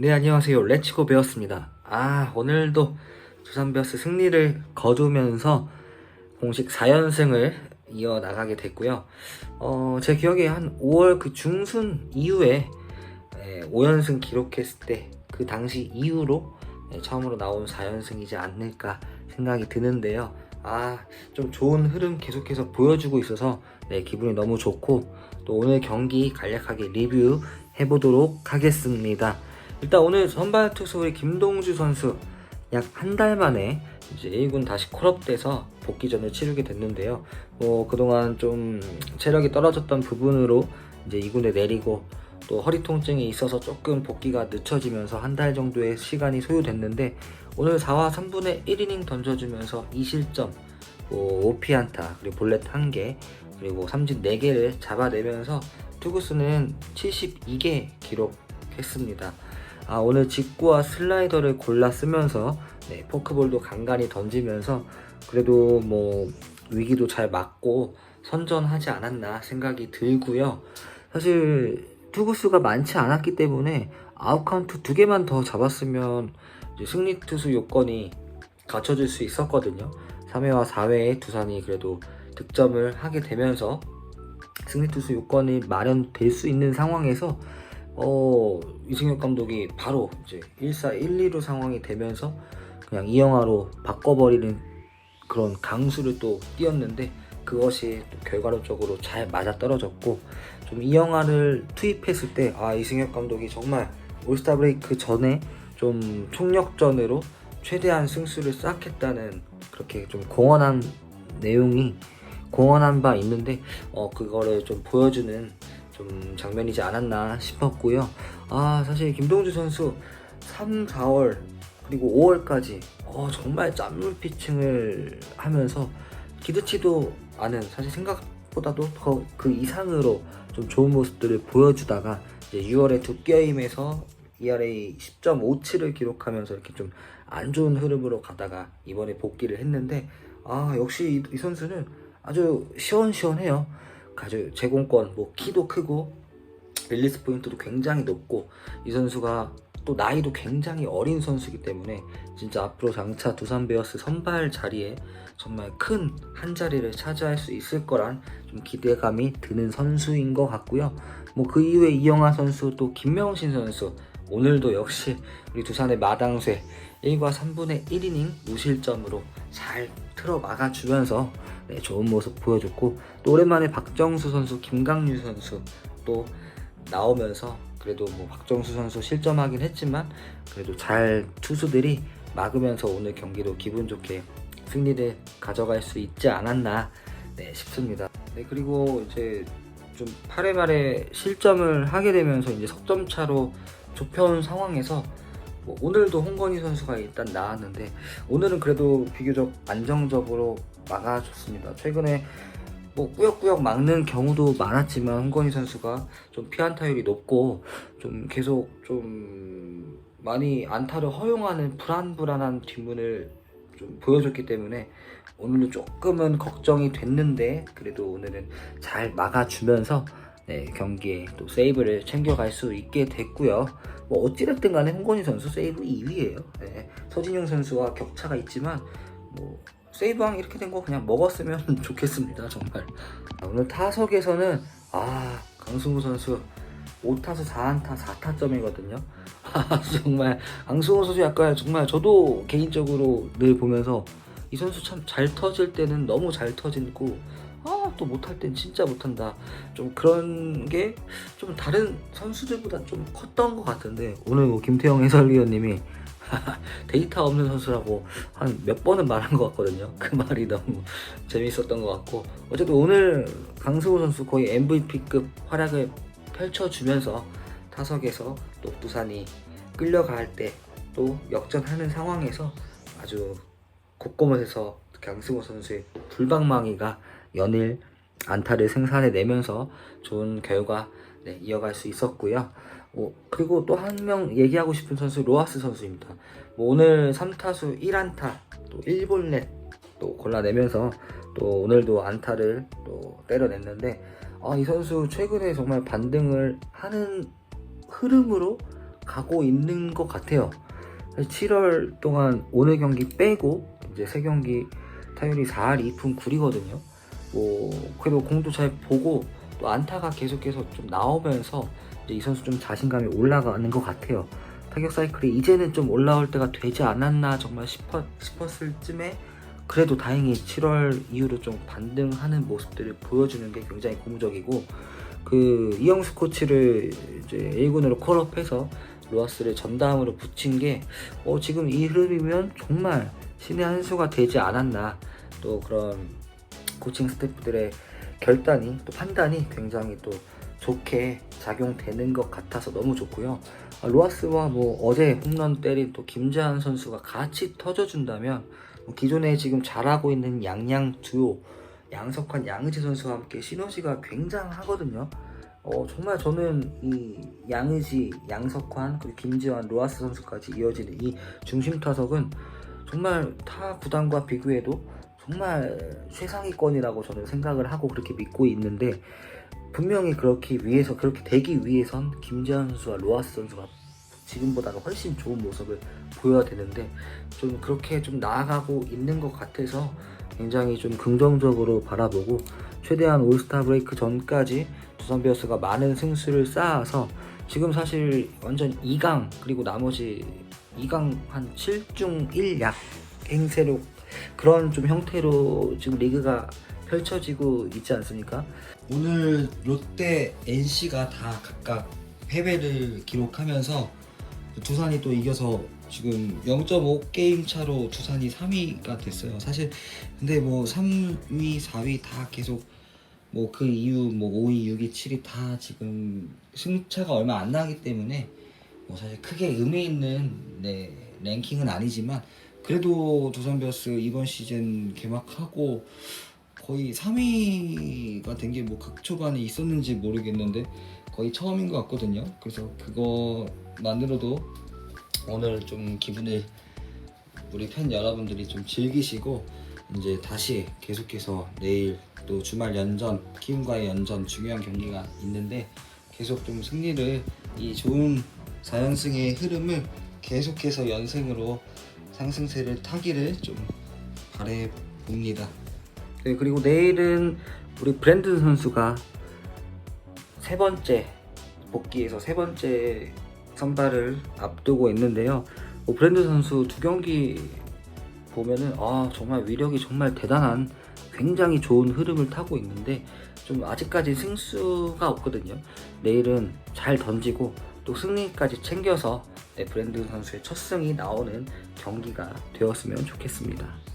네 안녕하세요. 레츠고 베어스입니다. 아 오늘도 두산 베어스 승리를 거두면서 공식 4연승을 이어나가게 됐고요. 어, 제 기억에 한 5월 그 중순 이후에 에, 5연승 기록했을 때 그 당시 이후로 에, 처음으로 나온 4연승이지 않을까 생각이 드는데요. 아 좀 좋은 흐름 계속해서 보여주고 있어서 네, 기분이 너무 좋고 또 오늘 경기 간략하게 리뷰 해보도록 하겠습니다. 일단 오늘 선발 투수 우리 김동주 선수 약 한 달 만에 이제 1군 다시 콜업돼서 복귀전을 치르게 됐는데요. 뭐 그동안 좀 체력이 떨어졌던 부분으로 이제 2군에 내리고 또 허리 통증이 있어서 조금 복귀가 늦춰지면서 한 달 정도의 시간이 소요됐는데 오늘 4와 3분의 1이닝 던져주면서 2실점, 뭐 5피안타, 그리고 볼넷 1개, 그리고 삼진 4개를 잡아내면서 투구수는 72개 기록했습니다. 아, 오늘 직구와 슬라이더를 골라 쓰면서 네, 포크볼도 간간히 던지면서 그래도 뭐 위기도 잘 맞고 선전하지 않았나 생각이 들고요. 사실 투구수가 많지 않았기 때문에 아웃카운트 두 개만 더 잡았으면 승리 투수 요건이 갖춰질 수 있었거든요. 3회와 4회에 두산이 그래도 득점을 하게 되면서 승리 투수 요건이 마련될 수 있는 상황에서 어, 이승엽 감독이 바로 이제 1사 1, 2루 상황이 되면서 그냥 이 영화로 바꿔버리는 그런 강수를 또 띄었는데 그것이 또 결과론적으로 잘 맞아 떨어졌고 좀 이 영화를 투입했을 때 아 이승엽 감독이 정말 올스타 브레이크 전에 좀 총력전으로 최대한 승수를 쌓겠다는 그렇게 좀 공언한 내용이 공언한 바 있는데 어 그거를 좀 보여주는 좀 장면이지 않았나 싶었고요. 아 사실 김동주 선수 3, 4월 그리고 5월까지 어, 정말 짠물 피칭을 하면서 기대치도 않은 사실 생각보다도 더 그 이상으로 좀 좋은 모습들을 보여주다가 이제 6월에 두 게임에서 ERA 10.57을 기록하면서 이렇게 좀 안 좋은 흐름으로 가다가 이번에 복귀를 했는데 아 역시 이, 이 선수는 아주 시원시원해요. 아주 제공권, 뭐 키도 크고 릴리스 포인트도 굉장히 높고 이 선수가 또 나이도 굉장히 어린 선수이기 때문에 진짜 앞으로 장차 두산 베어스 선발 자리에 정말 큰 한 자리를 차지할 수 있을 거란 좀 기대감이 드는 선수인 것 같고요. 뭐 그 이후에 이영하 선수 또 김명신 선수 오늘도 역시 우리 두산의 마당쇠 1과 3분의 1이닝 무실점으로 잘 틀어 막아주면서 네, 좋은 모습 보여줬고 또 오랜만에 박정수 선수, 김강유 선수 또 나오면서 그래도 뭐 박정수 선수 실점하긴 했지만 그래도 잘 투수들이 막으면서 오늘 경기도 기분 좋게 승리를 가져갈 수 있지 않았나 네, 싶습니다. 네, 그리고 이제 좀 8회 말에 실점을 하게 되면서 이제 석점 차로 좁혀온 상황에서 뭐 오늘도 홍건희 선수가 일단 나왔는데 오늘은 그래도 비교적 안정적으로 막아줬습니다. 최근에 뭐 꾸역꾸역 막는 경우도 많았지만 홍건희 선수가 좀 피안타율이 높고 좀 계속 좀 많이 안타를 허용하는 불안불안한 뒷문을 좀 보여줬기 때문에 오늘도 조금은 걱정이 됐는데 그래도 오늘은 잘 막아주면서 네, 경기에 또 세이브를 챙겨갈 수 있게 됐고요. 뭐 어찌됐든 간에 홍건희 선수 세이브 2위예요. 네, 서진용 선수와 격차가 있지만 뭐 세이브왕 이렇게 된 거 그냥 먹었으면 좋겠습니다. 정말. 오늘 타석에서는 아 강승우 선수 5타수 4안타 4타점이거든요. 아, 정말 강승우 선수 약간 정말 저도 개인적으로 늘 보면서 이 선수 참 잘 터질 때는 너무 잘 터지고 아 또 못할 땐 진짜 못한다. 좀 그런 게 좀 다른 선수들보다 좀 컸던 것 같은데 오늘 뭐 김태형 해설위원님이 데이터 없는 선수라고 한 몇 번은 말한 것 같거든요. 그 말이 너무 재밌었던 것 같고 어쨌든 오늘 강승우 선수 거의 MVP급 활약을 펼쳐주면서 타석에서 또 두산이 끌려갈 때 또 역전하는 상황에서 아주 곳곳에서 강승우 선수의 불방망이가 연일 안타를 생산해 내면서 좋은 결과 네, 이어갈 수 있었고요. 어, 그리고 또 한 명 얘기하고 싶은 선수 로하스 선수입니다. 뭐 오늘 3타수 1안타 또 1볼넷 또 골라내면서 또 오늘도 안타를 또 때려냈는데 아, 이 선수 최근에 정말 반등을 하는 흐름으로 가고 있는 것 같아요. 7월 동안 오늘 경기 빼고 이제 세 경기 타율이 4할 2푼 9리거든요. 뭐 그래도 공도 잘 보고 또 안타가 계속해서 좀 나오면서 이 선수 좀 자신감이 올라가는 것 같아요. 타격 사이클이 이제는 좀 올라올 때가 되지 않았나 정말 싶었, 싶었을 쯤에 그래도 다행히 7월 이후로 좀 반등하는 모습들을 보여주는 게 굉장히 고무적이고 그 이영수 코치를 이제 1군으로 콜업해서 로하스를 전담으로 붙인 게 어, 지금 이 흐름이면 정말 신의 한 수가 되지 않았나 또 그런 코칭 스태프들의 결단이 또 판단이 굉장히 또 좋게 작용되는 것 같아서 너무 좋고요. 아, 로하스와 뭐 어제 홈런 때린 또 김재한 선수가 같이 터져준다면 뭐 기존에 지금 잘하고 있는 양양 듀오 양석환 양의지 선수와 함께 시너지가 굉장하거든요. 어, 정말 저는 이 양의지, 양석환, 그리고 김지환, 로하스 선수까지 이어지는 이 중심 타석은 정말 타 구단과 비교해도 정말 최상위권이라고 저는 생각을 하고 그렇게 믿고 있는데 분명히 그렇게 위해서 그렇게 되기 위해선 김지환 선수와 로하스 선수가 지금보다는 훨씬 좋은 모습을 보여야 되는데 좀 그렇게 좀 나아가고 있는 것 같아서 굉장히 좀 긍정적으로 바라보고 최대한 올스타 브레이크 전까지 두산 베어스가 많은 승수를 쌓아서 지금 사실 완전 2강 그리고 나머지 2강 한 7중 1약 행세로 그런 좀 형태로 지금 리그가 펼쳐지고 있지 않습니까? 오늘 롯데, NC가 다 각각 패배를 기록하면서 두산이 또 이겨서 지금 0.5 게임 차로 두산이 3위가 됐어요. 사실 근데 뭐 3위, 4위 다 계속 뭐 그 이후 뭐 5위, 6위, 7위 다 지금 승차가 얼마 안 나기 때문에 뭐 사실 크게 의미 있는 네, 랭킹은 아니지만 그래도 두산 베어스 이번 시즌 개막하고 거의 3위가 된 게 뭐 극초반에 있었는지 모르겠는데 거의 처음인 것 같거든요. 그래서 그거만으로도 오늘 좀 기분을 우리 팬 여러분들이 좀 즐기시고 이제 다시 계속해서 내일 또 주말 연전 키움과의 연전 중요한 경기가 있는데 계속 좀 승리를 이 좋은 4연승의 흐름을 계속해서 연승으로 상승세를 타기를 좀 바래 봅니다. 네, 그리고 내일은 우리 브랜든 선수가 세 번째 복귀에서 세 번째 선발을 앞두고 있는데요. 뭐 브랜든 선수 두 경기 보면은 아 정말 위력이 정말 대단한 굉장히 좋은 흐름을 타고 있는데 좀 아직까지 승수가 없거든요. 내일은 잘 던지고 또 승리까지 챙겨서 네, 브랜든 선수의 첫 승이 나오는 경기가 되었으면 좋겠습니다.